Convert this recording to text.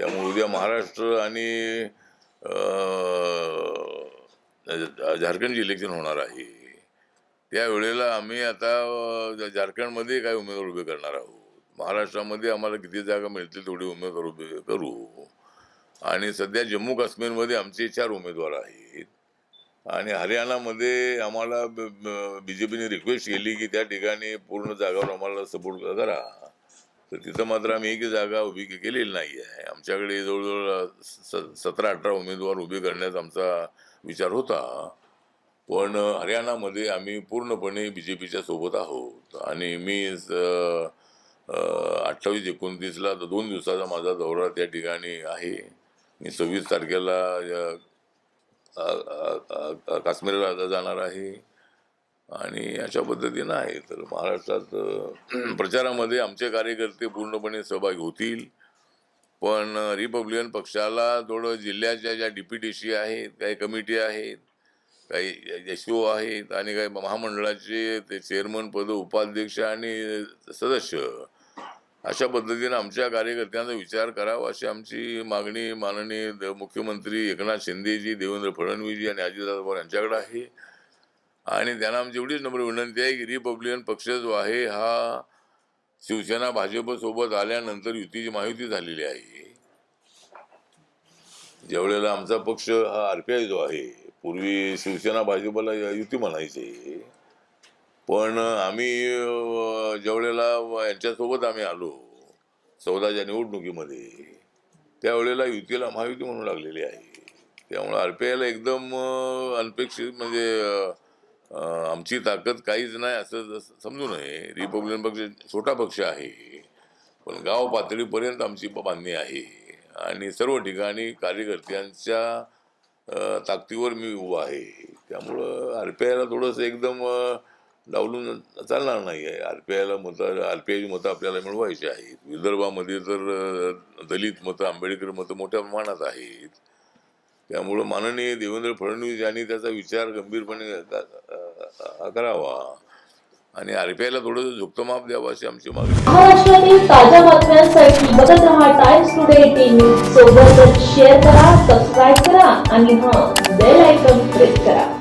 त्यामुळे उद्या महाराष्ट्र आणि अं, झारखंडचे इलेक्शन होणार आहे. त्यावेळेला आम्ही आता झारखंडमध्ये काय उमेदवार उभे करणार आहोत? महाराष्ट्रामध्ये आम्हाला किती जागा मिळतील तेवढे उमेदवार उभे करू. आणि सध्या जम्मू काश्मीरमध्ये आमचे चार उमेदवार आहेत. आणि हरियाणामध्ये आम्हाला बी जे पीने रिक्वेस्ट केली की त्या ठिकाणी पूर्ण जागावर आम्हाला सपोर्ट करा. तर तिथं मात्र आम्ही एक जागा उभी केलेली नाही आहे आमच्याकडे जवळजवळ स सतरा अठरा उमेदवार उभे करण्याचा आमचा विचार होता. पण हरियाणामध्ये आम्ही पूर्णपणे बी जे पीच्या सोबत आहोत. आणि मी अठ्ठावीस एकोणतीसला दोन दिवसाचा माझा दौरा त्या ठिकाणी आहे. मी सव्वीस तारखेला काश्मीरला जाणार आहे. आणि अशा पद्धतीनं आहे. तर महाराष्ट्रात प्रचारामध्ये आमचे कार्यकर्ते पूर्णपणे सहभागी होतील. पण रिपब्लिकन पक्षाला थोडं जिल्ह्याच्या ज्या डी पी टी सी आहेत काही कमिटी आहेत काही एस ओ आहेत आणि काही महामंडळाचे ते चेअरमन पद उपाध्यक्ष आणि सदस्य अशा पद्धतीनं आमच्या कार्यकर्त्यांचा विचार करावा अशी आमची मागणी माननीय द- मुख्यमंत्री एकनाथ शिंदेजी देवेंद्र फडणवीसजी आणि अजितदादा पवार यांच्याकडे आहे. आणि त्यांना आमची एवढीच नम्र विनंती आहे की रिपब्लिकन पक्ष जो आहे हा शिवसेना भाजपसोबत आल्यानंतर युतीची महायुती झालेली आहे. ज्यावेळेला आमचा पक्ष हा आरपीआय जो आहे पूर्वी शिवसेना भाजपला युती म्हणायचे. पण आम्ही ज्यावेळेला यांच्यासोबत आम्ही आलो चौदाच्या निवडणुकीमध्ये त्यावेळेला युतीला महायुती म्हणू लागलेली आहे. त्यामुळे आर पी आयला एकदम अनपेक्षित म्हणजे आमची ताकद काहीच नाही असं जस- समजू नये. रिपब्लिकन पक्ष छोटा पक्ष आहे. पण गाव पातळीपर्यंत आमची बांधणी आहे. आणि सर्व ठिकाणी कार्यकर्त्यांच्या ताकदीवर मी उभा आहे. त्यामुळं आर पी आयला थोडंसं एकदम डावलून चालणार नाही आहे. आर पी आयला मतं आर पी आयची मतं आपल्याला मिळवायची आहेत. विदर्भामध्ये तर दलित मतं आंबेडकर मतं मोठ्या प्रमाणात आहेत. त्यामुळं माननीय देवेंद्र फडणवीस यांनी त्याचा विचार गंभीरपणे क- अं, करावा आणि आरपीआयला पी आयला माप झुकतं द्यावं अशी आमची मागणी महाराष्ट्रातील ताज्या बातम्यांसाठी बघत रहा टाइम्स टुडे टीव्ही सोबतच शेअर करा सबस्क्राईब करा आणि हा बेल आयकॉन प्रेस करा.